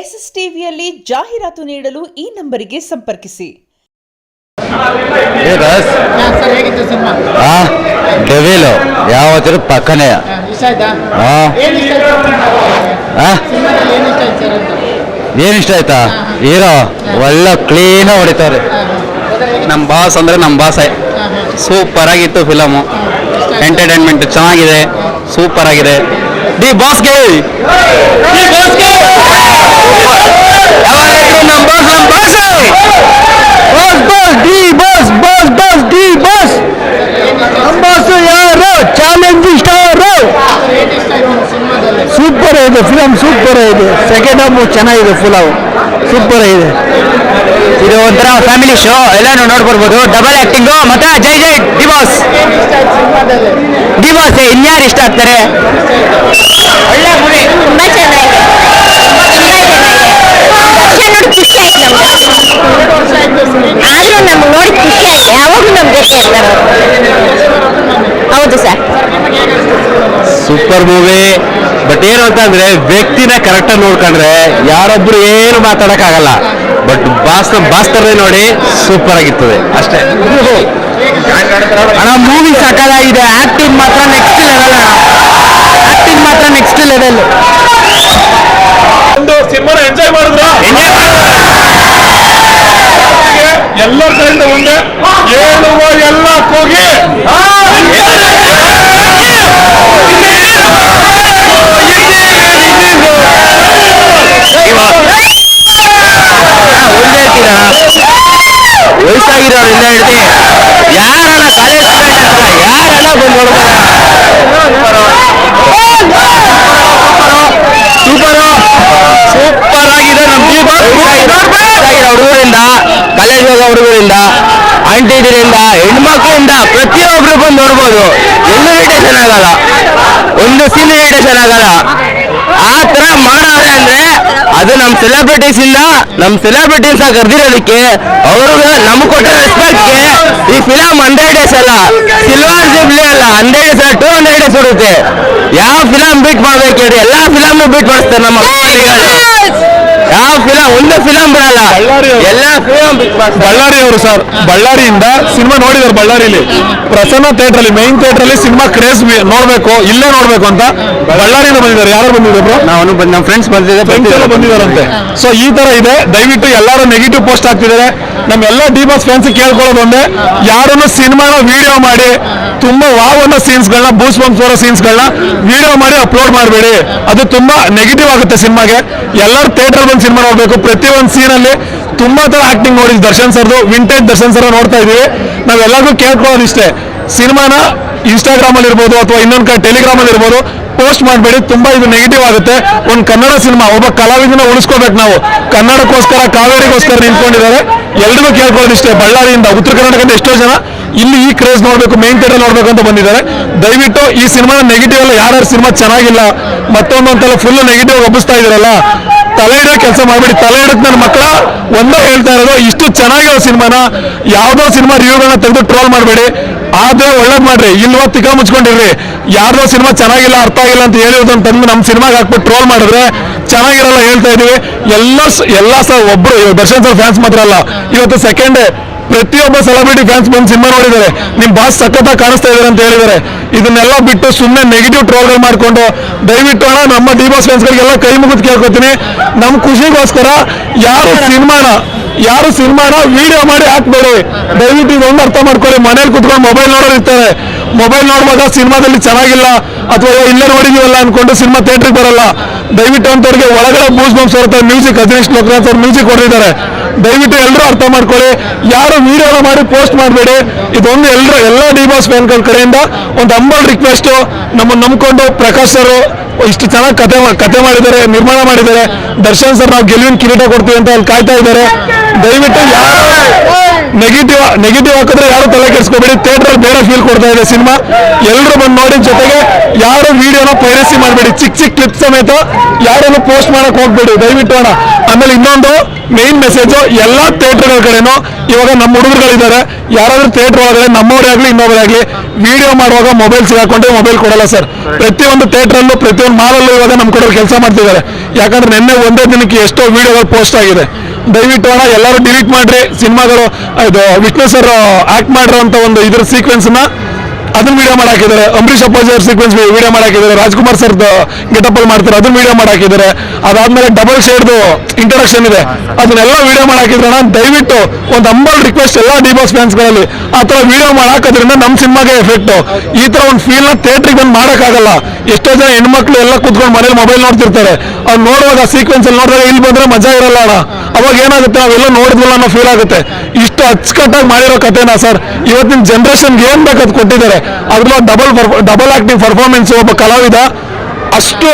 S S ಟಿವಿಯಲ್ಲಿ ಜಾಹೀರಾತು ನೀಡಲು ಈ ನಂಬರಿಗೆ ಸಂಪರ್ಕಿಸಿ. ಡೆವಿಲು ಯಾವತ್ತಿರು ಪಕ್ಕನೇ? ಏನ್ ಇಷ್ಟ ಆಯ್ತು ಹೀರೋ ಒಳ್ಳೆ ಕ್ಲೀನ್ ಹೊಡಿತಾವ್ರೆ. ನಮ್ಮ ಬಾಸ್ ಅಂದ್ರೆ ನಮ್ಮ ಬಾಸೆ. ಸೂಪರ್ ಆಗಿತ್ತು ಫಿಲಮು ಎಂಟರ್ಟೈನ್ಮೆಂಟ್ ಚೆನ್ನಾಗಿದೆ. ಸೂಪರ್ ಆಗಿದೆ. ದಿ ಬಾಸ್ಗೆ ದಿ ಬಾಸ್ಗೆ ನಮ್ಮ ಬಾಸ್ ನಮ್ಮ boss boss boss D boss boss boss D boss ನಮ್ಮ ಬಾಸ್ ಯಾರು ಚಾಲೆಂಜಿಂಗ್ ಸ್ಟಾರ್ ಏನ್ ಇಷ್ಟ ಆಯ್ತು ನಿಮ್ಗೆ ಸಿನಿಮಾದಲ್ಲಿ ಸೂಪರ್ ಇದೆ ಫಿಲಮ್ ಸೂಪರ್ ಇದೆ. ಸೆಕೆಂಡ್ ಹಾಫ್ ಚೆನ್ನಾಗಿದೆ ಫುಲ್ ಸೂಪರ್ ಇದೆ. ಇದು ಒಂಥರ ಫ್ಯಾಮಿಲಿ ಶೋ ಎಲ್ಲಾನು ನೋಡ್ಬರ್ಬೋದು ಡಬಲ್ ಆಕ್ಟಿಂಗು ಮತ್ತೆ ಜೈ ಜೈ ದಿವಾಸ್ ದಿವಾಸ್ ಏನ್ ಇಷ್ಟ ಆಯ್ತು ಸಿನಿಮಾದಲ್ಲಿ ಡಿ ಇನ್ಯಾರು ಇಷ್ಟ ಆಗ್ತಾರೆ? ಒಳ್ಳೆ ಮೂವಿ ತುಂಬಾ ಚೆನ್ನಾಗಿದೆ ತುಂಬಾ ಚೆನ್ನಾಗಿದೆ ದರ್ಶನ್ ನೋಡಿ ಖುಷಿ ಆಯ್ತು ನಮ್ಗೆ ಎರಡು ವರ್ಷ ಆಯ್ತು screen ಆದ್ರೂ ನಮ್ಗೆ ನೋಡಿ ಖುಷಿ ಆಯ್ತು ಯಾವಾಗಲೂ ನಮ್ಮ ಜೊತೆ ಇರ್ತಾರೆ ಅವ್ರು. ಹೌದು ಸರ್. ಸಿನಿಮಾ ಸೂಪರ್ ಮೂವಿ ಬಟ್ ಏನು ಅಂತಂದ್ರೆ ವ್ಯಕ್ತಿನ ಕರೆಕ್ಟಾಗಿ ನೋಡ್ಕೊಂಡ್ರೆ ಯಾರೊಬ್ರು ಏನು ಮಾತಾಡಕ್ಕಾಗಲ್ಲ. ಬಟ್ ಬಾಸ್ ಬಾಸ್ತರೇ ನೋಡಿ ಸೂಪರ್ ಆಗಿರ್ತದೆ. ಅಷ್ಟೇ. ಅಣ್ಣ ಮೂವಿ ಸಕಲಾಗಿದೆ ಆಕ್ಟಿಂಗ್ ಮಾತ್ರ ನೆಕ್ಸ್ಟ್ ಲೆವೆಲ್ ಆಕ್ಟಿಂಗ್ ಮಾತ್ರ ನೆಕ್ಸ್ಟ್ ಲೆವೆಲ್ ಒಂದು ಸಿನಿಮಾನ ಎಂಜಾಯ್ ಮಾಡಿದ್ರ? ಎಲ್ಲರ ಕಡೆಯಿಂದ ಒಂದೇ ಹೇಳುವ ಎಲ್ಲ ಕೂಗಿ ಒಂದೇ ಹೇಳ್ತೀರಾ ವಯಸ್ಸಾಗಿರೋರಿಂದ ಹಿಡ್ದು ಯಾರನ್ನ ಕಾಲೇಜ್ ಯಾರನ್ನ ಬಂದು ಸೂಪರು ಸೂಪರ್ ಆಗಿದೆ ನಮ್ಮ ಹುಡುಗರಿಂದ ಕಾಲೇಜ್ ಹೋಗೋ ಹುಡುಗರಿಂದ ಆಂಟಿದಿರಿಂದ ಹೆಣ್ಮಕ್ಳಿಂದ ಪ್ರತಿಯೊಬ್ರು ಬಂದು ನೋಡ್ಬೋದು. ಎಲ್ಲೂ ಇರಿಟೇಷನ್ ಆಗಲ್ಲ. ಒಂದು ಸೀನ್ ಇರಿಟೇಷನ್ ಆಗಲ್ಲ. ಆ ತರ ಮಾಡವ್ರೆ ಅಂದ್ರೆ ಅದು ನಮ್ಮ ಸೆಲೆಬ್ರಿಟೀಸ್ ಇಂದ ನಮ್ಮ ಸೆಲೆಬ್ರಿಟೀಸ್ ಕರೆದಿರೋದಕ್ಕೆ ಅವ್ರಿಗೆ ನಮ್ಗೆ ಕೊಟ್ಟ ರೆಸ್ಪೆಕ್ಟ್ಗೆ ಈ ಫಿಲಮ್ ಹಂಡ್ರೆಡ್ ಡೇಸ್ ಅಲ್ಲ. ಸಿಲ್ವರ್ ಜೂಬ್ಲಿ ಅಲ್ಲ. ಹಂಡ್ರೆಡ್ ಡೇಸ್ ಅಲ್ಲ ಟೂ ಹಂಡ್ರೆಡ್ ಡೇಸ್ ಇರುತ್ತೆ ಯಾವ ಫಿಲಮ್ ಬಿಟ್ ಮಾಡ್ಬೇಕು ಹೇಳಿ ಎಲ್ಲಾ ಫಿಲಮ್ ಬೀಟ್ ಮಾಡಿಸ್ತಾರೆ ನಮ್ಮ ಅಭಿಮಾನಿಗಳು. ಯಾವ ಫಿಲಂ ಒಂದು ಫಿಲಂ ಬರಲ್ಲ ಎಲ್ಲಾ ಫಿಲಂ ಬಿಗ್ ಬಾಸ್ ಬಳ್ಳಾರಿ ಅವರು ಸರ್ ಬಳ್ಳಾರಿಯಿಂದ ಸಿನಿಮಾ ನೋಡಿದಾರೆ ಬಳ್ಳಾರಿಲಿ. ಪ್ರಸನ್ನ ಥಿಯೇಟರ್ ಅಲ್ಲಿ ಮೈನ್ ಥಿಯೇಟರ್ ಅಲ್ಲಿ ಸಿನಿಮಾ ಕ್ರೇಜ್ ನೋಡ್ಬೇಕು ಇಲ್ಲೇ ನೋಡ್ಬೇಕು ಅಂತ ಬಳ್ಳಾರಿಯಿಂದ ಬಂದಿದ್ದಾರೆ. ಯಾರು ಬಂದಿದ್ದಾರೆ ಬ್ರೋ? ನಾವು ನಮ್ಮ ಫ್ರೆಂಡ್ಸ್ ಬಂದಿದೆ ಫ್ರೆಂಡ್ಸ್ ಎಲ್ಲ ಬಂದಿದಾರಂತೆ ಸೊ ಈ ತರ ಇದೆ. ದಯವಿಟ್ಟು ಎಲ್ಲರೂ ನೆಗೆಟಿವ್ ಪೋಸ್ಟ್ ಆಗ್ತಿದ್ದಾರೆ ನಮ್ಮೆಲ್ಲ ಡಿ ಬಾಸ್ ಫ್ಯಾನ್ಸ್ ಕೇಳ್ಕೊಳ್ಳೋದು ಒಂದೇ. ಯಾರನ್ನು ಸಿನಿಮಾನ ವಿಡಿಯೋ ಮಾಡಿ ತುಂಬಾ ವಾವ್ ಅನ್ನೋ ಸೀನ್ಸ್ಗಳನ್ನ ಬೂಸ್ ಬಂಪ್ಸ್ ಬರೋ ಸೀನ್ಸ್ಗಳನ್ನ ವಿಡಿಯೋ ಮಾಡಿ ಅಪ್ಲೋಡ್ ಮಾಡಬೇಡಿ. ಅದು ತುಂಬಾ ನೆಗೆಟಿವ್ ಆಗುತ್ತೆ ಸಿನಿಮಾಗೆ. ಎಲ್ಲರೂ ಥಿಯೇಟರ್ ಬಂದು ಸಿನಿಮಾ ನೋಡಬೇಕು. ಪ್ರತಿಯೊಂದು ಸೀನಲ್ಲಿ ತುಂಬಾ ತರ ಆಕ್ಟಿಂಗ್ ನೋಡಿ ದರ್ಶನ್ ಸರ್ದು ವಿಂಟೇಜ್ ದರ್ಶನ್ ಸರ್ ನೋಡ್ತಾ ಇದೀವಿ ನಾವೆಲ್ಲರಿಗೂ ಕೇಳ್ಕೊಳ್ಳೋದು ಇಷ್ಟೇ ಸಿನಿಮಾನ ಇನ್ಸ್ಟಾಗ್ರಾಮ್ ಅಲ್ಲಿ ಇರ್ಬೋದು ಅಥವಾ ಇನ್ನೊಂದು ಕಡೆ ಟೆಲಿಗ್ರಾಮ್ ಅಲ್ಲಿ ಇರ್ಬೋದು. ಪೋಸ್ಟ್ ಮಾಡಬೇಡಿ, ತುಂಬಾ ಇದು ನೆಗೆಟಿವ್ ಆಗುತ್ತೆ. ಒಂದು ಕನ್ನಡ ಸಿನಿಮಾ, ಒಬ್ಬ ಕಲಾವಿದನ ಉಳಿಸ್ಕೋಬೇಕು ನಾವು. ಕನ್ನಡಕ್ಕೋಸ್ಕರ, ಕಾವೇರಿಗೋಸ್ಕರ ನಿಂತ್ಕೊಂಡಿದ್ದಾರೆ. ಎಲ್ರಿಗೂ ಕೇಳ್ಕೊಳ್ಳೋದು ಇಷ್ಟೇ ಬಳ್ಳಾರಿಯಿಂದ ಉತ್ತರ ಕರ್ನಾಟಕದ ಎಷ್ಟೋ ಜನ ಇಲ್ಲಿ ಈ ಕ್ರೇಜ್ ನೋಡ್ಬೇಕು ಮೇನ್ ಥಿಯೇಟರ್ ನೋಡ್ಬೇಕು ಅಂತ ಬಂದಿದ್ದಾರೆ. ದಯವಿಟ್ಟು ಈ ಸಿನಿಮಾ ನೆಗೆಟಿವ್ ಎಲ್ಲ ಯಾರ್ಯಾರು ಸಿನಿಮಾ ಚೆನ್ನಾಗಿಲ್ಲ ಮತ್ತೊಂದು ಅಂತೆಲ್ಲ ಫುಲ್ ನೆಗೆಟಿವ್ ಒಬ್ಬಿಸ್ತಾ ಇದಾರಲ್ಲ ತಲೆ ಇಡೋ ಕೆಲಸ ಮಾಡ್ಬಿಡಿ. ತಲೆ ಇಡಕ್ ನನ್ನ ಮಕ್ಕಳ ಒಂದೇ ಹೇಳ್ತಾ ಇರೋದು, ಇಷ್ಟು ಚೆನ್ನಾಗಿರೋ ಸಿನಿಮಾನ ಯಾವುದೋ ಸಿನಿಮಾ ರಿವ್ಯೂಗಳನ್ನ ತೆಗೆದು ಟ್ರೋಲ್ ಮಾಡಬೇಡಿ. ಆದ್ರೆ ಒಳ್ಳೇದ್ ಮಾಡ್ರಿ. ಇಲ್ವಾ ತಿಕ್ಕ ಮುಚ್ಕೊಂಡಿರ್ರಿ. ಯಾರ್ದೋ ಸಿನಿಮಾ ಚೆನ್ನಾಗಿಲ್ಲ, ಅರ್ಥ ಆಗಿಲ್ಲ ಅಂತ ಹೇಳಿರೋದನ್ನ ತಂದು ನಮ್ಮ ಸಿನಿಮಾಗೆ ಹಾಕ್ಬಿಟ್ಟು ಟ್ರೋಲ್ ಮಾಡಿದ್ರೆ ಚೆನ್ನಾಗಿರಲ್ಲ ಹೇಳ್ತಾ ಇದೀವಿ. ಎಲ್ಲ ಎಲ್ಲ ಸರ್ ಒಬ್ರು ದರ್ಶನ್ ಸರ್ ಫ್ಯಾನ್ಸ್ ಮಾತ್ರ ಅಲ್ಲ. ಇವತ್ತು ಸೆಕೆಂಡ್ ಪ್ರತಿಯೊಬ್ಬ ಸೆಲೆಬ್ರಿಟಿ ಫ್ಯಾನ್ಸ್ ಬಂದು ಸಿನಿಮಾ ನೋಡಿದ್ದಾರೆ. ನಿಮ್ ಬಾಸ್ ಸಖತ್ತಾಗಿ ಕಾಣಿಸ್ತಾ ಇದಾರೆ ಅಂತ ಹೇಳಿದ್ದಾರೆ. ಇದನ್ನೆಲ್ಲ ಬಿಟ್ಟು ಸುಮ್ಮನೆ ನೆಗೆಟಿವ್ ಟ್ರೋಲ್ಗಳು ಮಾಡ್ಕೊಂಡು ದಯವಿಟ್ಟು ಅಣ್ಣ ನಮ್ಮ ಡಿ ಬಾಸ್ ಫ್ಯಾನ್ಸ್ಗಳಿಗೆಲ್ಲ ಕೈ ಮುಗಿದು ಕೇಳ್ಕೊತೀನಿ. ನಮ್ಮ ಖುಷಿಗೋಸ್ಕರ ಯಾರು ಸಿನಿಮಾನ ಯಾರು ಸಿನಿಮಾನ ವಿಡಿಯೋ ಮಾಡಿ ಹಾಕ್ಬೇಡಿ. ದಯವಿಟ್ಟು ಇದೊಂದು ಅರ್ಥ ಮಾಡ್ಕೊಳ್ಳಿ. ಮನೇಲಿ ಕುತ್ಕೊಂಡು ಮೊಬೈಲ್ ನೋಡೋರು ಇರ್ತಾರೆ. ಮೊಬೈಲ್ ನೋಡುವಾಗ ಸಿನಿಮಾದಲ್ಲಿ ಚೆನ್ನಾಗಿಲ್ಲ ಅಥವಾ ಇಲ್ಲೇ ನೋಡಿದೀವಲ್ಲ ಅನ್ಕೊಂಡು ಸಿನಿಮಾ ಥಿಯೇಟ್ರಿಗೆ ಬರಲ್ಲ. ದಯವಿಟ್ಟು ಅಂತವ್ರಿಗೆ ಒಳಗಡೆ ಬೂಸ್ ಬಂಪ್ಸ್ ಬರುತ್ತೆ. ಮ್ಯೂಸಿಕ್ ಅಜನೀಶ್ ಲೋಕನಾಥ್ ಅವ್ರು ಮ್ಯೂಸಿಕ್ ಹೊಡೆದಿದ್ದಾರೆ. ದಯವಿಟ್ಟು ಎಲ್ಲರೂ ಅರ್ಥ ಮಾಡ್ಕೊಳ್ಳಿ. ಯಾರು ವಿಡಿಯೋ ಮಾಡಿ ಪೋಸ್ಟ್ ಮಾಡಬೇಡಿ. ಇದೊಂದು ಎಲ್ಲರೂ ಎಲ್ಲ ಡಿ ಬಾಸ್ ಫ್ಯಾನ್ಗಳ ಕಡೆಯಿಂದ ಒಂದು ಅಂಬಲ್ ರಿಕ್ವೆಸ್ಟ್ ನಮ್ಮನ್ನು ನಂಬಿಕೊಂಡು ಪ್ರಕಾಶ್ ಸರ್ ಇಷ್ಟು ಚೆನ್ನಾಗಿ ಕತೆ ಕತೆ ಮಾಡಿದ್ದಾರೆ, ನಿರ್ಮಾಣ ಮಾಡಿದ್ದಾರೆ. ದರ್ಶನ್ ಸರ್ ನಾವು ಗೆಲುವಿನ ಕಿರೀಟ ಕೊಡ್ತೀವಿ ಅಂತ ಅಲ್ಲಿ ಕಾಯ್ತಾ ಇದ್ದಾರೆ. ದಯವಿಟ್ಟು ಯಾರು ನೆಗೆಟಿವ್ ನೆಗೆಟಿವ್ ಹಾಕಿದ್ರೆ ಯಾರು ತಲೆ ಕೆಡಿಸ್ಕೋಬೇಡಿ. ಥಿಯೇಟರ್ ಬೇರೆ ಫೀಲ್ ಕೊಡ್ತಾ ಇದೆ ಸಿನಿಮಾ. ಎಲ್ಲರೂ ಬಂದು ನೋಡಿ ಜೊತೆಗೆ ಯಾರು ವಿಡಿಯೋನ ಪೈರಸಿ ಮಾಡಬೇಡಿ. ಚಿಕ್ಕ ಚಿಕ್ಕ ಕ್ಲಿಪ್ ಸಮೇತ ಯಾರನ್ನು ಪೋಸ್ಟ್ ಮಾಡಕ್ ಹೋಗ್ಬೇಡಿ. ದಯವಿಟ್ಟು ಅಣ್ಣ. ಆಮೇಲೆ ಇನ್ನೊಂದು ಮೇನ್ ಮೆಸೇಜ್ ಎಲ್ಲ ಥಿಯೇಟರ್ಗಳ ಕಡೆನೂ ಇವಾಗ ನಮ್ಮ ಹುಡುಗರುಗಳಿದ್ದಾರೆ. ಯಾರಾದ್ರೂ ಥಿಯೇಟರ್ ಒಳಗಡೆ, ನಮ್ಮವರೇ ಆಗಲಿ, ಇನ್ನೊಬ್ಬರೇ ಆಗಲಿ ವಿಡಿಯೋ ಮಾಡುವಾಗ ಮೊಬೈಲ್ ಸಿಗಾಕೊಂಡ್ರೆ ಮೊಬೈಲ್ ಕೊಡಲ್ಲ ಸರ್ ಪ್ರತಿಯೊಂದು ಥಿಯೇಟ್ರಲ್ಲೂ ಪ್ರತಿಯೊಂದು ಮಾಲಲ್ಲೂ ಇವಾಗ ನಮ್ಮ ಕಡೆ ಕೆಲಸ ಮಾಡ್ತಿದ್ದಾರೆ. ಯಾಕಂದ್ರೆ ನಿನ್ನೆ ಒಂದೇ ದಿನಕ್ಕೆ ಎಷ್ಟೋ ವಿಡಿಯೋಗಳು ಪೋಸ್ಟ್ ಆಗಿದೆ. ದಯವಿಟ್ಟು ಅಣ್ಣ, ಎಲ್ಲರೂ ಡಿಲೀಟ್ ಮಾಡ್ರಿ. ಸಿನಿಮಾಗಳು, ಇದು ವಿಷ್ಣು ಸರ್ ಆಕ್ಟ್ ಮಾಡಿರೋ ಒಂದು ಇದ್ರ ಸೀಕ್ವೆನ್ಸ್ನ ಅದನ್ನ ವಿಡಿಯೋ ಮಾಡಾಕಿದ್ದಾರೆ. ಅಂಬರೀಶ್ ಅಪ್ಪಾಜಿ ಅವ್ರ ಸೀಕ್ವೆನ್ಸ್ ವಿಡಿಯೋ ಮಾಡಾಕಿದ್ದಾರೆ. ರಾಜ್ಕುಮಾರ್ ಸರ್ ಗೆಟಪ್ ಅಲ್ಲಿ ಮಾಡ್ತಾರೆ. ಅದನ್ನ ವಿಡಿಯೋ ಮಾಡಾಕಿದ್ದಾರೆ. ಅದಾದ್ಮೇಲೆ ಡಬಲ್ ಶೇಡ್ದು ಇಂಟ್ರಡಕ್ಷನ್ ಇದೆ. ಅದನ್ನೆಲ್ಲ ವಿಡಿಯೋ ಮಾಡಾಕಿದ್ರೆ ನಾನು ದಯವಿಟ್ಟು ಒಂದು ಅಂಬಲ್ ರಿಕ್ವೆಸ್ಟ್ ಎಲ್ಲ ಡಿ ಬಾಸ್ ಫ್ಯಾನ್ಸ್ಗಳಲ್ಲಿ ಆ ಥರ ವಿಡಿಯೋ ಮಾಡಾಕೋದ್ರಿಂದ ನಮ್ಮ ಸಿನಿಮಾಗೆ ಎಫೆಕ್ಟ್ ಈ ಥರ ಒಂದು ಫೀಲ್ನ ಥಿಯೇಟ್ರಿಗೆ ಬಂದು ಮಾಡೋಕ್ಕಾಗಲ್ಲ. ಎಷ್ಟೋ ಜನ ಹೆಣ್ಮಕ್ಳು ಎಲ್ಲ ಕೂತ್ಕೊಂಡು ಮನೇಲಿ ಮೊಬೈಲ್ ನೋಡ್ತಿರ್ತಾರೆ. ಅವ್ರು ನೋಡುವಾಗ ಸೀಕ್ವೆನ್ಸ್ ಅಲ್ಲಿ ನೋಡಿದಾಗ ಇಲ್ಲಿ ಬಂದ್ರೆ ಮಜಾ ಇರಲ್ಲ ಅಣ್ಣ. ಅವಾಗ ಏನಾಗುತ್ತೆ? ಅವೆಲ್ಲ ನೋಡಿದ್ವಲ್ಲ ಅನ್ನೋ ಫೀಲ್ ಆಗುತ್ತೆ. ಇಷ್ಟು ಅಚ್ಚುಕಟ್ಟಾಗಿ ಮಾಡಿರೋ ಕಥೆನಾ ಸರ್? ಇವತ್ತಿನ ಜನರೇಷನ್ಗೆ ಏನ್ ಬೇಕು ಅದು ಕೊಟ್ಟಿದ್ದಾರೆ? ಅದ್ರಲ್ಲಿ ಡಬಲ್ ಡಬಲ್ ಆಕ್ಟಿಂಗ್ ಪರ್ಫಾರ್ಮೆನ್ಸ್ ಒಬ್ಬ ಕಲಾವಿದ ಅಷ್ಟು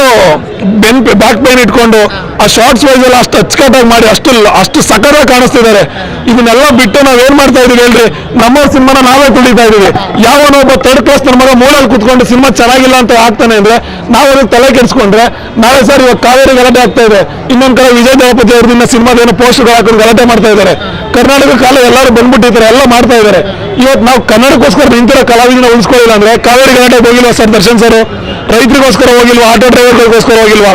ಬೆನ್ ಬ್ಯಾಕ್ ಪೈನ್ ಇಟ್ಕೊಂಡು, ಆ ಶಾರ್ಟ್ಸ್ ವೈಸ್ ಎಲ್ಲ ಅಷ್ಟು ಅಚ್ಚುಕಟ್ಟಾಗಿ ಮಾಡಿ, ಅಷ್ಟು ಅಷ್ಟು ಸಕಟಾಗಿ ಕಾಣಿಸ್ತಿದ್ದಾರೆ. ಇದನ್ನೆಲ್ಲ ಬಿಟ್ಟು ನಾವ್ ಏನ್ ಮಾಡ್ತಾ ಇದೀವಿ ಹೇಳ್ರಿ? ನಮ್ಮ ಸಿನಿಮಾನ ನಾವೇ ತುಳಿತಾ ಇದೀವಿ. ಯಾವನೋ ಒಬ್ಬ ಥರ್ಡ್ ಕ್ಲಾಸ್ ನನ್ನ ಮಗ ಮೂಳಲ್ಲಿ ಕುತ್ಕೊಂಡು ಸಿನಿಮಾ ಚೆನ್ನಾಗಿಲ್ಲ ಅಂತ ಆಗ್ತಾನೆ ಅಂದ್ರೆ, ನಾವು ಅದಕ್ಕೆ ತಲೆ ಕೆಡಿಸ್ಕೊಂಡ್ರೆ, ನಾಳೆ ಸರ್ ಇವಾಗ ಕಾವೇರಿ ಗಲಾಟೆ ಆಗ್ತಾ ಇದೆ. ಇನ್ನೊಂದ್ ಕಡೆ ವಿಜಯ್ ದೇವಪತಿ ಅವ್ರದಿಂದ ಸಿನಿಮಾದ ಏನೋ ಪೋಸ್ಟರ್ ಹಾಕೊಂಡು ಗಲಾಟೆ ಮಾಡ್ತಾ ಇದ್ದಾರೆ. ಕರ್ನಾಟಕ ಕಾಲ ಎಲ್ಲರೂ ಬಂದ್ಬಿಟ್ಟಿದ್ದಾರೆ, ಎಲ್ಲ ಮಾಡ್ತಾ ಇದ್ದಾರೆ. ಇವತ್ತು ನಾವು ಕನ್ನಡಕ್ಕೋಸ್ಕರ ನಿಂತಿರೋ ಕಲಾವಿದನ ಉಳಿಸ್ಕೊಳ್ಳಿಲ್ಲ ಅಂದ್ರೆ, ಕಾವೇರಿ ಗಲಾಟೆ ಹೋಗಿಲ್ಲ ಸರ್ ದರ್ಶನ್ ಸರ್? ರೈತರಿಗೋಸ್ಕರ ಹೋಗಿಲ್ವಾ ಆಟೋ ಡ್ರೈವರ್ಗಳಿಗೋಸ್ಕರ ಹೋಗಿಲ್ವಾ?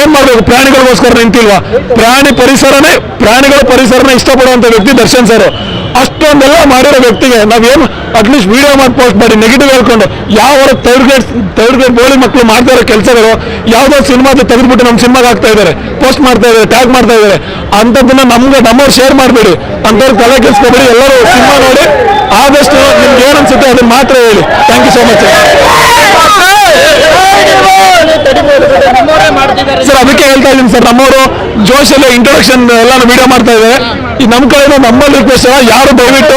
ಏನ್ ಮಾಡ್ಬೇಕು? ಪ್ರಾಣಿಗಳಿಗೋಸ್ಕರ ನಿಂತಿಲ್ವಾ? ಪ್ರಾಣಿ ಪರಿಸರನೇ ಪ್ರಾಣಿಗಳ ಪರಿಸರನ ಇಷ್ಟಪಡುವಂತ ವ್ಯಕ್ತಿ ದರ್ಶನ್ ಸರ್. ಅಷ್ಟೊಂದೆಲ್ಲ ಮಾಡಿರೋ ವ್ಯಕ್ತಿಗೆ ನಾವೇನು ಅಟ್ಲೀಸ್ಟ್ ವಿಡಿಯೋ ಮಾಡಿ ಪೋಸ್ಟ್ ಮಾಡಿ ನೆಗೆಟಿವ್ ಹೇಳ್ಕೊಂಡು ಯಾವ ಥರ್ಡ್ ಗ್ರೇಡ್ ಥರ್ಡ್ ಗ್ರೇಡ್ ಬೋಳಿ ಮಕ್ಕಳು ಮಾಡ್ತಾ ಇರೋ ಕೆಲಸಗಳು ಯಾವ್ದೋ ಸಿನಿಮಾದ ತೆಗೆದ್ಬಿಟ್ಟು ನಮ್ಮ ಸಿನಿಮಾಗೆ ಹಾಕ್ತಾ ಇದ್ದಾರೆ ಪೋಸ್ಟ್ ಮಾಡ್ತಾ ಇದ್ದಾರೆ ಟ್ಯಾಗ್ ಮಾಡ್ತಾ ಇದ್ದಾರೆ ಅಂಥದ್ದನ್ನ ನಮ್ಗೆ ನಮ್ಮವ್ರು ಶೇರ್ ಮಾಡಬೇಡಿ. ಅಂಥವ್ರು ತಲೆ ಕೆಲ್ಸ್ಕೊಬೇಡಿ ಎಲ್ಲರೂ ಸಿನಿಮಾ ನೋಡಿ ಆದಷ್ಟು ನಿಮ್ಗೆ ಏನು ಅನ್ಸುತ್ತೆ ಅದನ್ನ ಮಾತ್ರ ಹೇಳಿ. Thank you so much sir ಅದಕ್ಕೆ ಹೇಳ್ತಾ ಇದ್ದೀನಿ ಸರ್ ನಮ್ಮವರು ಜೋಶಲ್ಲಿ ಇಂಟ್ರೊಡಕ್ಷನ್ ಎಲ್ಲಾನು ವಿಡಿಯೋ ಮಾಡ್ತಾ ಇದ್ದಾರೆ. ಈ ನಮ್ಮ ಕಡೆಯಿಂದ ನಮ್ಮಲ್ಲಿ ರಿಕ್ವೆಸ್ಟ್ ಯಾರು ದಯವಿಟ್ಟು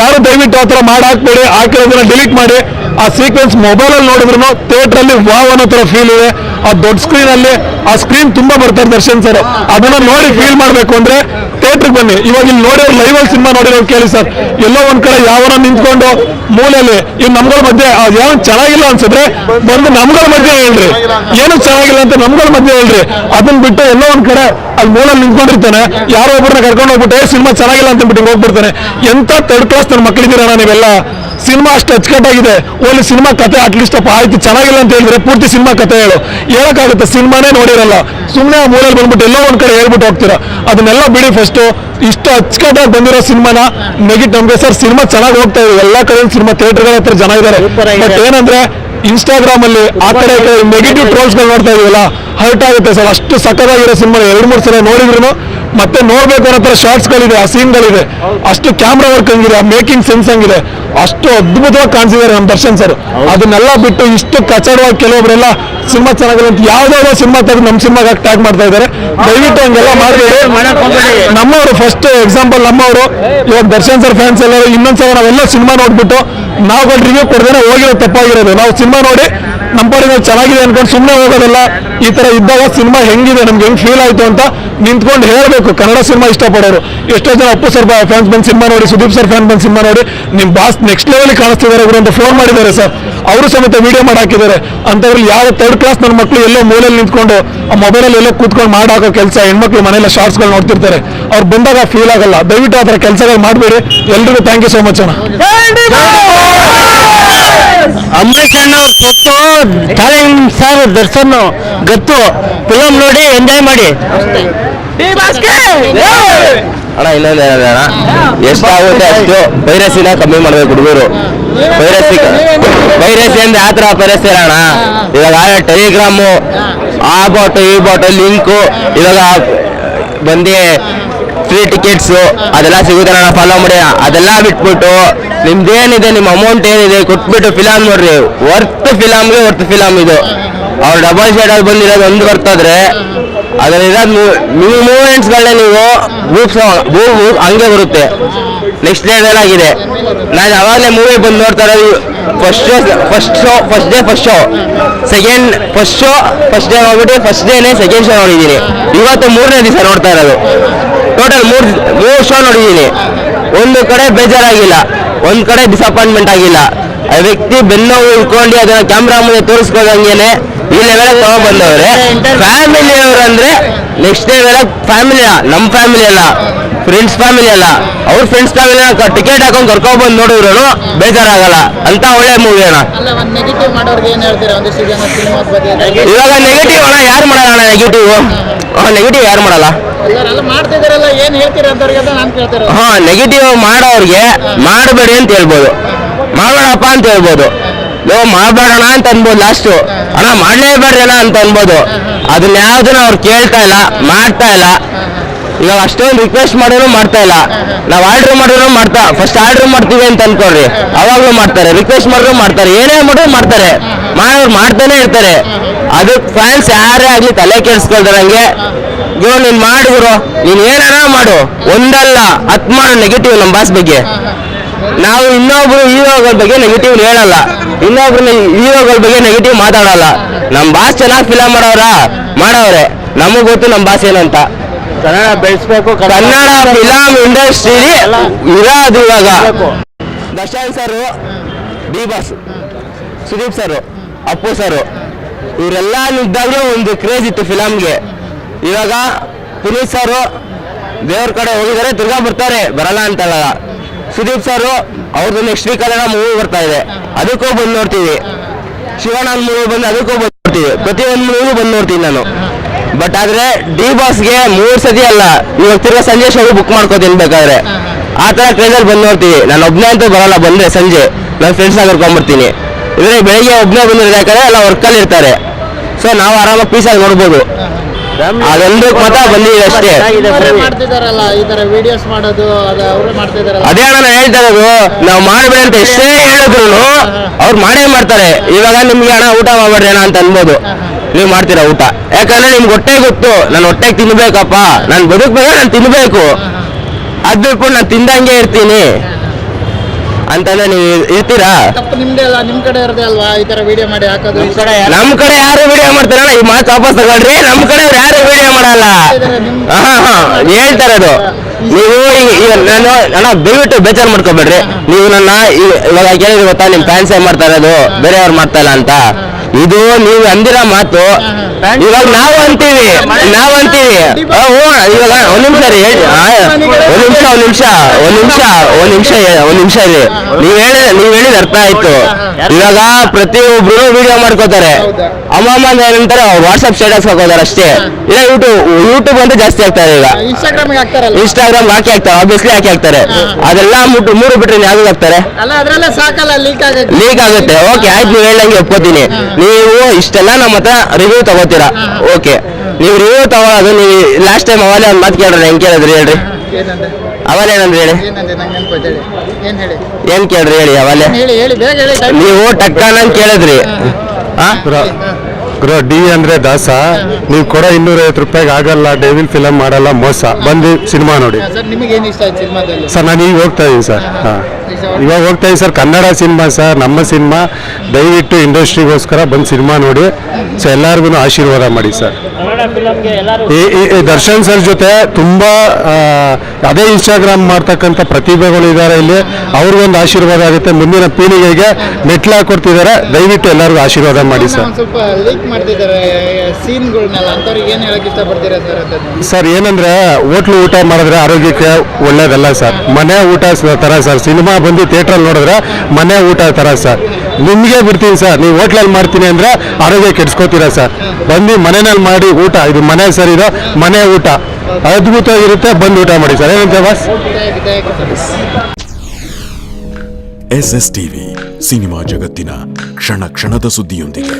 ಯಾರು ದಯವಿಟ್ಟು ಆ ಥರ ಮಾಡಿ ಹಾಕ್ಬೇಡಿ ಹಾಕಿರೋದನ್ನ ಡಿಲೀಟ್ ಮಾಡಿ. ಆ ಸೀಕ್ವೆನ್ಸ್ ಮೊಬೈಲ್ ಅಲ್ಲಿ ನೋಡಿದ್ರು ಥಿಯೇಟರ್ ಅಲ್ಲಿ ವಾವ್ ಅನ್ನೋ ತರ ಫೀಲ್ ಇದೆ. ಆ ದೊಡ್ಡ ಸ್ಕ್ರೀನ್ ಅಲ್ಲಿ ಆ ಸ್ಕ್ರೀನ್ ತುಂಬಾ ಬರ್ತಾರೆ ದರ್ಶನ್ ಸರ್. ಅದನ್ನ ನೋಡಿ ಫೀಲ್ ಮಾಡ್ಬೇಕು ಅಂದ್ರೆ ಥಿಯೇಟರ್ಗೆ ಬನ್ನಿ. ಇವಾಗ ಇಲ್ಲಿ ನೋಡಿರೋ ಲೈವ್ ಅಲ್ಲಿ ಸಿನಿಮಾ ನೋಡಿರೋ ಕೇಳಿ ಸರ್. ಎಲ್ಲೋ ಒಂದ್ ಕಡೆ ಯಾವನ ನಿಂತ್ಕೊಂಡು ಮೂಲೆಯಲ್ಲಿ ಇವ್ ನಮ್ಗಳ ಮಧ್ಯೆ ಯಾವ ಚೆನ್ನಾಗಿಲ್ಲ ಅನ್ಸಿದ್ರೆ ಬಂದು ನಮ್ಗಳ ಮಧ್ಯೆ ಹೇಳ್ರಿ. ಏನು ಚೆನ್ನಾಗಿಲ್ಲ ಅಂತ ನಮ್ಗಳ ಮಧ್ಯೆ ಹೇಳ್ರಿ. ಅದನ್ನ ಬಿಟ್ಟು ಎಲ್ಲೋ ಒಂದ್ ಕಡೆ ಅಲ್ಲಿ ಮೂಲಲ್ಲಿ ನಿಂತ್ಕೊಂಡಿರ್ತಾನೆ. ಯಾರೋ ಒಬ್ಬರನ್ನ ಕರ್ಕೊಂಡು ಹೋಗ್ಬಿಟ್ಟು ಸಿನಿಮಾ ಚೆನ್ನಾಗಿಲ್ಲ ಅಂತ ಬಿಟ್ಟು ಹೋಗ್ಬಿಡ್ತಾನೆ. ಎಂತ ತರ್ಡ್ ಕ್ಲಾಸ್ ನನ್ನ ನೀವೆಲ್ಲ? ಸಿನಿಮಾ ಅಷ್ಟು ಅಚ್ಚುಕಟ್ಟಾಗಿದೆ. ಓನ್ಲಿ ಸಿನಿಮಾ ಕತೆ ಅಟ್ಲೀಸ್ಟ್ ಅಪ್ಪ ಆಯ್ತು ಚೆನ್ನಾಗಿಲ್ಲ ಅಂತ ಹೇಳಿದ್ರೆ ಪೂರ್ತಿ ಸಿನಿಮಾ ಕತೆ ಹೇಳು. ಹೇಳಕ್ಕಾಗುತ್ತೆ ಸಿನಿಮಾನೇ ನೋಡಿರಲ್ಲ. ಸುಮ್ಮನೆ ಆ ಮೂಲಲ್ಲಿ ಬಂದ್ಬಿಟ್ಟು ಎಲ್ಲೋ ಒಂದ್ ಕಡೆ ಹೇಳ್ಬಿಟ್ಟು ಹೋಗ್ತೀರಾ? ಅದನ್ನೆಲ್ಲ ಬಿಡಿ ಫಸ್ಟ್ ಇಷ್ಟು ಅಚ್ಚುಕಟ್ಟಾಗಿ ಬಂದಿರೋ ಸಿನಿಮಾನ ನೆಗೆಟ್ ನಮ್ಗೆ ಸರ್ ಸಿನಿಮಾ ಚೆನ್ನಾಗಿ ಹೋಗ್ತಾ ಇದೆ. ಎಲ್ಲಾ ಕಡೆ ಸಿನಿಮಾ ಥಿಯೇಟರ್ಗಳ ಹತ್ರ ಜನ ಇದ್ದಾರೆ ಬಟ್ ಏನಂದ್ರೆ ಇನ್ಸ್ಟಾಗ್ರಾಮ್ ಅಲ್ಲಿ ಆ ಕಡೆ ನೆಗೆಟಿವ್ ಟ್ರೋಲ್ಸ್ಗಳು ನೋಡ್ತಾ ಇದೀವಲ್ಲ ಹರ್ಟ್ ಆಗುತ್ತೆ ಸರ್. ಅಷ್ಟು ಸಕ್ಕತ್ತಾಗಿರೋ ಸಿನಿಮಾ ಎರಡು ಮೂರು ಸಲ ನೋಡಿದ್ರು ಮತ್ತೆ ನೋಡ್ಬೇಕು ಅನ್ನೋ ತರ ಶಾರ್ಟ್ಸ್ ಗಳಿದೆ ಆ ಸೀನ್ ಗಳಿದೆ. ಅಷ್ಟು ಕ್ಯಾಮ್ರಾ ವರ್ಕ್ ಹಂಗಿದೆ ಆ ಮೇಕಿಂಗ್ ಸೆನ್ಸ್ ಹಂಗಿದೆ. ಅಷ್ಟು ಅದ್ಭುತವಾಗಿ ಕಾಣಿಸಿದ್ದಾರೆ ನಮ್ಮ ದರ್ಶನ್ ಸರ್. ಅದನ್ನೆಲ್ಲ ಬಿಟ್ಟು ಇಷ್ಟು ಕಚಡವಾಗಿ ಕೆಲವೊಬ್ಬರೆಲ್ಲ ಸಿನಿಮಾ ಚೆನ್ನಾಗಿಲ್ಲ ಅಂತ ಯಾವ್ದಾವ್ದೋ ಸಿನಿಮಾ ತೆಗೆದು ನಮ್ಮ ಸಿನಿಮಾಗೆ ಟ್ಯಾಗ್ ಮಾಡ್ತಾ ಇದ್ದಾರೆ. ದಯವಿಟ್ಟು ಹಂಗೆಲ್ಲ ಮಾಡಬೇಡಿ. ನಮ್ಮವರು ಫಸ್ಟ್ ಎಕ್ಸಾಂಪಲ್ ನಮ್ಮವರು. ಇವಾಗ ದರ್ಶನ್ ಸರ್ ಫ್ಯಾನ್ಸ್ ಎಲ್ಲರೂ ಇನ್ನೊಂದ್ಸಲ ನಾವೆಲ್ಲ ಸಿನಿಮಾ ನೋಡ್ಬಿಟ್ಟು ನಾವುಗಳು ರಿವ್ಯೂ ಕೊಡ್ದೇನೆ ಹೋಗಿರೋ ತಪ್ಪಾಗಿರೋದು. ನಾವು ಸಿನಿಮಾ ನೋಡಿ ನಾವು ಚೆನ್ನಾಗಿದೆ ಅನ್ಕೊಂಡು ಸುಮ್ಮನೆ ಹೋಗೋದಲ್ಲ, ಈ ತರ ಇದ್ದಾಗ ಸಿನಿಮಾ ಹೆಂಗಿದೆ, ನಮ್ಗೆ ಹೆಂಗೆ ಫೀಲ್ ಆಯ್ತು ಅಂತ ನಿಂತ್ಕೊಂಡು ಹೇಳಬೇಕು. ಕನ್ನಡ ಸಿನಿಮಾ ಇಷ್ಟಪಡೋರು. ಎಷ್ಟೋ ಜನ ಅಪ್ಪು ಸರ್ ಫ್ಯಾನ್ಸ್ ಬಂದು ಸಿನಿಮಾ ನೋಡಿ, ಸುದೀಪ್ ಸರ್ ಫ್ಯಾನ್ ಬಂದು ಸಿನಿಮಾ ನೋಡಿ ನಿಮ್ಮ ಬಾಸ್ ನೆಕ್ಸ್ಟ್ ಲೆವೆಲ್ ಕಾಣಿಸ್ತಿದ್ದಾರೆ ಇವರು ಅಂತ ಫೋನ್ ಮಾಡಿದ್ದಾರೆ ಸರ್. ಅವರು ಸಮೇತ ವಿಡಿಯೋ ಮಾಡಿ ಹಾಕಿದ್ದಾರೆ. ಅಂತವ್ರಲ್ಲಿ ಯಾವ ಥರ್ಡ್ ಕ್ಲಾಸ್ ನನ್ನ ಮಕ್ಕಳು ಎಲ್ಲೋ ಮೂಲೆಯಲ್ಲಿ ನಿಂತ್ಕೊಂಡು, ಆ ಮೊಬೈಲಲ್ಲಿ ಎಲ್ಲೋ ಕೂತ್ಕೊಂಡು ಮಾಡಾಕೋ ಕೆಲಸ, ಹೆಣ್ಮಕ್ಳು ಮನೆಯಲ್ಲ ಶಾರ್ಟ್ಸ್ಗಳು ನೋಡ್ತಿರ್ತಾರೆ. ಅವ್ರು ಬಂದಾಗ ಫೀಲ್ ಆಗಲ್ಲ. ದಯವಿಟ್ಟು ಆ ಥರ ಕೆಲಸಗಳು ಮಾಡಬೇಡಿ. ಎಲ್ರಿಗೂ ಥ್ಯಾಂಕ್ ಯು ಸೋ ಮಚ್ ಅಣ್ಣ. ಅಂಬರೀಷ್ ಅಣ್ಣ ಟೈಮ್ ಸೊತ್ತು ಚಾಲೆಂಜ್ ಸರ್ ದರ್ಶನ್ ಗತ್ತು ಫಿಲಮ್ ನೋಡಿ ಎಂಜಾಯ್ ಮಾಡಿ. ಅಣ್ಣ ಇನ್ನೊಂದು ಏನಂದ್ರೆ ಅಣ್ಣ ಎಷ್ಟಾಗುತ್ತೆ ಅಷ್ಟು ವೈರಸ್ಸಿನ ಕಮ್ಮಿ ಮಾಡ್ಬೇಕು ಹುಡುಗರು. ವೈರಸ್ ವೈರಸ್ ಅಂದ್ರೆ ಆ ಥರ ಪೈರಸಿ ಅಣ್ಣ ಇವಾಗ ಟೆಲಿಗ್ರಾಮು ಆ ಬಾಟು ಈ ಬಾಟು ಲಿಂಕು ಇವಾಗ ಬಂದು ಫ್ರೀ ಟಿಕೆಟ್ಸು ಅದೆಲ್ಲ ಸಿಗುತ್ತೆ ಅಣ್ಣ ಫಾಲೋ ಮಾಡಿ. ಅದೆಲ್ಲ ಬಿಟ್ಬಿಟ್ಟು ನಿಮ್ದೇನಿದೆ, ನಿಮ್ಮ ಅಮೌಂಟ್ ಏನಿದೆ, ಕೊಟ್ಬಿಟ್ಟು ಫಿಲಾಮ್ ನೋಡ್ರಿ. ವರ್ತ್ ಫಿಲಾಮ್ಗೆ ವರ್ತ್ ಫಿಲಾಮ್ ಇದು. ಅವ್ರು ಡಬಲ್ ಶೇಡ್ ಅಲ್ಲಿ ಬಂದಿರೋದು ಒಂದು ಬರ್ತಾದ್ರೆ ಅದರಲ್ಲಿರೋದು ನೀವು ಮೂಮೆಂಟ್ಸ್ಗಳನ್ನ ನೀವು ರೂಪ್ಸ್ ಹಂಗೆ ಬರುತ್ತೆ. ನೆಕ್ಸ್ಟ್ ಡೇ ಅದೇನಾಗಿದೆ ನಾನು ಅವಾಗಲೇ ಮೂವಿ ಬಂದು ನೋಡ್ತಾರೆ first show first show first day first show second first show first day ಹೋಗ್ಬಿಟ್ಟು ಫಸ್ಟ್ ಡೇನೇ ಸೆಕೆಂಡ್ ಶೋ ನೋಡಿದ್ದೀನಿ. ಇವತ್ತು ಮೂರನೇ ದಿವಸ ನೋಡ್ತಾ ಇರೋದು. ಟೋಟಲ್ ಮೂರು ಮೂರು ಶೋ ನೋಡಿದ್ದೀನಿ. ಒಂದು ಕಡೆ ಬೇಜಾರಾಗಿಲ್ಲ. ಒಂದು ಕಡೆ ಡಿಸಪಾಯಿಂಟ್ಮೆಂಟ್ ಆಗಿಲ್ಲ. ಆ ವ್ಯಕ್ತಿ ಬೆನ್ನೋವು ಇಟ್ಕೊಂಡು ಅದನ್ನ ಕ್ಯಾಮ್ರಾ ಮುಂದೆ ತೋರಿಸ್ಕೋದಂಗೆನೆ ಈ ಲೆವೆಲ್ ತಗೊಂಡ್ಬಂದವ್ರೆ ಫ್ಯಾಮಿಲಿ ಅವರು ಅಂದ್ರೆ ನೆಕ್ಸ್ಟ್ ಡೇ ಫ್ಯಾಮಿಲಿ ನಮ್ಮ ಫ್ಯಾಮಿಲಿ ಅಲ್ಲ ಫ್ರೆಂಡ್ಸ್ ಫ್ಯಾಮಿಲಿ ಅಲ್ಲ. ಅವ್ರ ಫ್ರೆಂಡ್ಸ್ ಫ್ಯಾಮಿಲಿ ಟಿಕೆಟ್ ಹಾಕೊಂಡು ಕರ್ಕೊಂಡ್ ಬಂದು ನೋಡಿದ್ರು ಬೇಜಾರಾಗಲ್ಲ. ಅಂತ ಒಳ್ಳೆ ಮೂವಿ ಅಣ್ಣ. ಇವಾಗ ನೆಗೆಟಿವ್ ಅಣ್ಣ ಯಾರು ಮಾಡಲ್ಲ ಅಣ್ಣ ನೆಗೆಟಿವ್ ನೆಗೆಟಿವ್ ಯಾರು ಮಾಡಲ್ಲ? ಹಾ ನೆಗೆಟಿವ್ ಮಾಡೋರ್ಗೆ ಮಾಡಬೇಡಿ ಅಂತ ಹೇಳ್ಬೋದು. ಮಾಡಬೇಡಪ್ಪ ಅಂತ ಹೇಳ್ಬೋದು. ಲೋ, ಮಾಡಬೇಡಣ ಅಂತ ಅನ್ಬೋದು ಲಾಸ್ಟು ಅಣ್ಣ ಮಾಡಲೇಬೇಡ್ರಣ ಅಂತ ಅನ್ಬೋದು. ಅದನ್ನ ಯಾವ್ದನ್ನ ಅವ್ರು ಕೇಳ್ತಾ ಇಲ್ಲ, ಮಾಡ್ತಾ ಇಲ್ಲ. ಇವಾಗ ಅಷ್ಟೊಂದು ರಿಕ್ವೆಸ್ಟ್ ಮಾಡಿದ್ರು ಮಾಡ್ತಾ ಇಲ್ಲ. ನಾವು ಆರ್ಡರ್ ಮಾಡಿದ್ರು ಮಾಡ್ತಾ ಫಸ್ಟ್ ಆರ್ಡರ್ ಮಾಡ್ತೀವಿ ಅಂತ ಅನ್ಕೊಳ್ರಿ. ಅವಾಗ್ಲೂ ಮಾಡ್ತಾರೆ ರಿಕ್ವೆಸ್ಟ್ ಮಾಡಿದ್ರು ಮಾಡ್ತಾರೆ, ಏನೇ ಮಾಡಿದ್ರು ಮಾಡ್ತಾರೆ. ಮಾಡೋರು ಮಾಡ್ತಾನೆ ಇರ್ತಾರೆ. ಅದಕ್ಕೆ ಫ್ಯಾನ್ಸ್ ಯಾರೇ ಆಗ್ಲಿ ತಲೆ ಕೆಡಿಸ್ಕೊಳ್ದಾರಂಗೆ ಇವ್ ನೀನ್ ಮಾಡಿದ್ರು ನೀನ್ ಏನಾರ ಮಾಡು. ಒಂದಲ್ಲ ಹತ್ತು ಮಾಡು ನೆಗೆಟಿವ್ ನಮ್ಮ ಬಾಸ್ ಬಗ್ಗೆ. ನಾವು ಇನ್ನೊಬ್ರು ಹೀರೋಗಳ ಬಗ್ಗೆ ನೆಗೆಟಿವ್ ಹೇಳಲ್ಲ. ಇನ್ನೊಬ್ರು ಹೀರೋಗಳ ಬಗ್ಗೆ ನೆಗೆಟಿವ್ ಮಾತಾಡಲ್ಲ. ನಮ್ಮ ಬಾಸ್ ಚೆನ್ನಾಗಿ ಫಿಲಮ್ ಮಾಡೋರ? ಮಾಡೋರೆ. ನಮಗ್ ಗೊತ್ತು ನಮ್ಮ ಬಾಸ್ ಏನಂತ ಕನ್ನಡ ಬೆಳೆಸ್ಬೇಕು ಕನ್ನಡ ಫಿಲಮ್ ಇಂಡಸ್ಟ್ರಿ ಇರೋದು ಇವಾಗ. Darshan sir D boss Sudeep sir Appu sir ಇವರೆಲ್ಲ ಇದ್ದಾಗಲೂ ಒಂದು ಕ್ರೇಜ್ ಇತ್ತು ಫಿಲಮ್ಗೆ ಇವಾಗ ಪುನೀತ್ ಸರ್ ದೇವ್ರ ಕಡೆ ಹೋಗಿದ್ದಾರೆ ತಿರ್ಗಾ ಬರ್ತಾರೆ. ಬರಲ್ಲ ಅಂತಲ್ಲ. ಸುದೀಪ್ ಸರ್, ಅವ್ರದ್ದು ನೆಕ್ಸ್ಟ್ ವೀಕ್ ಅಲ್ಲ ಮೂವಿ ಬರ್ತಾ ಇದೆ. ಅದಕ್ಕೂ ಬಂದು ನೋಡ್ತೀವಿ. ಶಿವಣ್ಣನ ಮೂವಿ ಬಂದು, ಅದಕ್ಕೂ ಬಂದು ನೋಡ್ತೀವಿ. ಪ್ರತಿಯೊಂದು ಮೂವಿ ಬಂದು ನೋಡ್ತೀನಿ ನಾನು. ಬಟ್ ಆದ್ರೆ ಡಿ ಬಾಸ್ಗೆ ಮೂರು ಸತಿ ಅಲ್ಲ ಇವಾಗ ತಿರ್ಗಾ ಸಂಜೆ ಶೋ ಬುಕ್ ಮಾಡ್ಕೋತೀನಿ ಬೇಕಾದ್ರೆ. ಆ ಥರ ಕ್ರೇಜಲ್ಲಿ ಬಂದು ನೋಡ್ತೀವಿ. ನಾನು ಒಬ್ಬನೇ ಅಂತೂ ಬರಲ್ಲ, ಬಂದ್ರೆ ಸಂಜೆ. ನನ್ನ ಫ್ರೆಂಡ್ಸ್ನ ಕರ್ಕೊಂಡ್ಬರ್ತೀನಿ. ಇದ್ರೆ ಬೆಳಿಗ್ಗೆ ಒಬ್ಬನೇ ಬಂದಿರೋದು, ಯಾಕಂದ್ರೆ ಎಲ್ಲ ವರ್ಕಲ್ಲಿ ಇರ್ತಾರೆ ಸೊ ನಾವು ಆರಾಮಾಗಿ ಪೀಸಾಗಿ ನೋಡ್ಬೋದು. ಅದೊಂದಕ್ಕೆ ಮಾತ್ರ ಬಂದಿದೆ ಅಷ್ಟೇ. ಅವರೇ ಮಾಡ್ತಿದಾರಲ್ಲ ಈ ತರ ವಿಡಿಯೋಸ್ ಮಾಡೋದು ಅದು ಅವರೇ ಮಾಡ್ತಿದಾರಲ್ಲ. ಅದೇ ಅಣ್ಣ ನಾನು ಹೇಳ್ತಾ ಇರೋದು ನಾವು ಮಾಡ್ಬೇಡಿ ಅಂತ ಎಷ್ಟೇ ಹೇಳಿದ್ರು ಅವ್ರು ಮಾಡೇ ಮಾಡ್ತಾರೆ. ಇವಾಗ ನಿಮ್ಗೆ ಅಣ್ಣ ಊಟ ಮಾಡ್ಬೇಡ್ರಿ ಅಣ್ಣ ಅಂತ ಅನ್ಬೋದು. ನೀವು ಮಾಡ್ತೀರಾ ಊಟ? ಯಾಕಂದ್ರೆ ನಿಮ್ಗೆ ಹೊಟ್ಟೆ ಗೊತ್ತು. ನಾನು ಹೊಟ್ಟೆಗೆ ತಿನ್ಬೇಕಪ್ಪ. ನಾನು ಬದುಕ್ಬೇಕು ನಾನು ತಿನ್ಬೇಕು. ಅದ್ ಬಿಟ್ಬಿಟ್ಟು ನಾನು ತಿಂದಂಗೆ ಇರ್ತೀನಿ. ಅಂತಂದ್ರೆ ನೀವು ಇರ್ತೀರಾ? ತಪ್ಪು ನಿಮ್ದೇ ಅಲ್ಲ ನಿಮ್ ಕಡೆ ಇರದೆ ಅಲ್ವಾ? ಈ ತರ ವಿಡಿಯೋ ಮಾಡಿ ಹಾಕೋದು? ನಮ್ ಕಡೆ ಯಾರು ವಿಡಿಯೋ ಮಾಡ್ತಾರಲ್ಲ ಈ ಮಾತು ವಾಪಸ್ ತಗೊಳ್ರಿ. ನಮ್ ಕಡೆ ಅವ್ರು ಯಾರು ವಿಡಿಯೋ ಮಾಡಲ್ಲ. ಹಾ ಹಾ ಹೇಳ್ತಾರೆ ಅದು. ನೀವು ಈಗ ಈಗ ನಾನು ಅಣ್ಣ ದಯವಿಟ್ಟು ಬೇಜಾರು ಮಾಡ್ಕೋಬೇಡ್ರಿ. ನೀವು ನನ್ನ ಇವಾಗ ಕೇಳಿದ್ರೆ ಗೊತ್ತಾ? ನಿಮ್ ಫ್ಯಾನ್ಸ್ ಏನ್ ಮಾಡ್ತಾ ಇರೋದು ಬೇರೆಯವ್ರು ಮಾಡ್ತಾ ಇಲ್ಲ ಅಂತ. ಇದು ನೀವು ಅಂದಿರೋ ಮಾತು. ಇವಾಗ ನಾವು ಅಂತೀವಿ. ನಾವು ಅಂತೀವಿ. ಇವಾಗ ಒಂದ್ ನಿಮಿಷ ರೀ ಒಂದ್ ನಿಮಿಷ ಒಂದ್ ನಿಮಿಷ ಒಂದ್ ನಿಮಿಷ ಒಂದ್ ನಿಮಿಷ ಒಂದ್ ನಿಮಿಷ ರೀ ನೀವ್ ಹೇಳಿ ನೀವ್ ಹೇಳಿದ ಅರ್ಥ ಆಯ್ತು. ಇವಾಗ ಪ್ರತಿಯೊಬ್ರು ವಿಡಿಯೋ ಮಾಡ್ಕೋತಾರೆ. ಅಮ್ಮಮ್ಮ ಏನಂತಾರೆ ವಾಟ್ಸ್ಆಪ್ ಸ್ಟೇಟಸ್ ಹಾಕೋದಾರ ಅಷ್ಟೇ. ಇಲ್ಲ ಯೂಟ್ಯೂಬ್ ಯೂಟ್ಯೂಬ್ ಅಂತ ಜಾಸ್ತಿ ಆಗ್ತಾರೆ ಈಗ. ಹಾಕ್ತಾರಲ್ಲ? ಇನ್ಸ್ಟಾಗ್ರಾಮ್ ಹಾಕಿ ಹಾಕ್ತಾರೆ ಆಬ್ವಿಯಸ್ಲಿ ಹಾಕಿ ಹಾಕ್ತಾರೆ. ಅದೆಲ್ಲ ಮುಟ್ಟು ಮೂರು ಬಿಟ್ರೆ ಯಾವ್ದು ಹಾಕ್ತಾರೆ? ಅಲ್ಲ ಅದ್ರಲ್ಲೇ ಸಾಕಲ್ಲ ಲೀಕ್ ಆಗುತ್ತೆ. ಓಕೆ ಆಯ್ತು ನೀವು ಹೇಳಂಗೆ ಒಪ್ಕೋತೀನಿ. ನೀವು ಇಷ್ಟೆಲ್ಲ ನಮ್ಮ ಹತ್ರ ರಿವ್ಯೂ ತಗೋತೀರಾ? ಓಕೆ ನೀವು ರಿವ್ಯೂ ತಗೊಳ್ಳೋದು ನೀವು ಲಾಸ್ಟ್ ಟೈಮ್ ಅವಾಗಲೇ ಒಂದು ಮಾತು ಕೇಳ್ರಿ ಹೆಂಗ್ ಕೇಳಿದ್ರಿ ಹೇಳ್ರಿ? ಏನಂದೆ? ಏನಂದ್ರೆ ಹೇಳಿ? ಏನ್ ಕೇಳ್ರಿ ಹೇಳಿ. ಅವಾಗಲೇ ಏನ್ ಹೇಳಿ ಹೇಳಿ ಬೇಗ ಹೇಳಿ ನೀವು ಟಕ್ಕನಂಗ್ ಕೇಳಿದ್ರಿ. ಬ್ರೋ ಡಿ ಅಂದ್ರೆ ದಾಸ. ನೀವು ಕೊಡೋ ಇನ್ನೂರೈವತ್ತು ರೂಪಾಯಿಗೆ ಆಗಲ್ಲ ಡೇವಿಲ್ ಫಿಲಮ್ ಮಾಡಲ್ಲ ಮೋಸ. ಬಂದು ಸಿನಿಮಾ ನೋಡಿ. ಸರ್ ನಾನು ಈಗ ಹೋಗ್ತಾ ಇದ್ದೀನಿ ಸರ್. ಹಾಂ ಇವಾಗ ಹೋಗ್ತಾ ಇದ್ದೀನಿ ಸರ್ ಕನ್ನಡ ಸಿನಿಮಾ ಸರ್ ನಮ್ಮ ಸಿನಿಮಾ. ದಯವಿಟ್ಟು ಇಂಡಸ್ಟ್ರಿಗೋಸ್ಕರ ಬಂದು ಸಿನಿಮಾ ನೋಡಿ. ಸೊ ಎಲ್ಲರಿಗೂ ಆಶೀರ್ವಾದ ಮಾಡಿ ಸರ್. ಈ ದರ್ಶನ್ ಸರ್ ಜೊತೆ ತುಂಬ ಅದೇ ಇನ್ಸ್ಟಾಗ್ರಾಮ್ ಮಾಡ್ತಕ್ಕಂಥ ಪ್ರತಿಭೆಗಳು ಇದ್ದಾರೆ ಇಲ್ಲಿ. ಅವ್ರಿಗೊಂದು ಆಶೀರ್ವಾದ ಆಗುತ್ತೆ. ಮುಂದಿನ ಪೀಳಿಗೆಗೆ ಮೆಟ್ಲು ಹಾಕೊಡ್ತಿದ್ದಾರೆ. ದಯವಿಟ್ಟು ಎಲ್ಲರಿಗೂ ಆಶೀರ್ವಾದ ಮಾಡಿ ಸರ್. ಸ್ವಲ್ಪ ಲೀಕ್ ಮಾಡ್ತಿದ್ದಾರೆ ಸೀನ್ಗಳನ್ನೆಲ್ಲ ಅಂತವ್ರಿಗೆ ಏನ್ ಹೇಳಕ್ ಇಷ್ಟಪಡ್ತೀರಾ ಸರ್ ಅಂತ ಸರ್ ಏನಂದ್ರೆ ಹೋಟ್ಲು ಊಟ ಮಾಡಿದ್ರೆ ಆರೋಗ್ಯಕ್ಕೆ ಒಳ್ಳೇದಲ್ಲ ಸರ್. ಮನೆ ಊಟ ತರ ಸರ್. ಸಿನಿಮಾ ಬಂದು ಥಿಯೇಟ್ರಲ್ಲಿ ನೋಡಿದ್ರೆ ಮನೆ ಊಟ ತರ ಸರ್. ನಿಮಗೆ ಬಿಡ್ತೀನಿ ಸರ್. ನೀವು ಹೋಟ್ಲಲ್ಲಿ ಮಾಡ್ತೀನಿ ಅಂದರೆ ಆರೋಗ್ಯ ಕೆಡ್ಸ್ಕೋತೀರಾ ಸರ್. ಬಂದು ಮನೆಯಲ್ಲಿ ಮಾಡಿ ಊಟ. ಇದು ಮನೆ ಸರ್ ಇದು. ಮನೆ ಊಟ. ಅದ್ಭುತವಾಗಿರುತ್ತೆ. ಬಂದು ಊಟ ಮಾಡಿ ಸರ್. ಏನಂತ boss? S S TV cinema ಜಗತ್ತಿನ ಕ್ಷಣ ಕ್ಷಣದ ಸುದ್ದಿಯೊಂದಿಗೆ.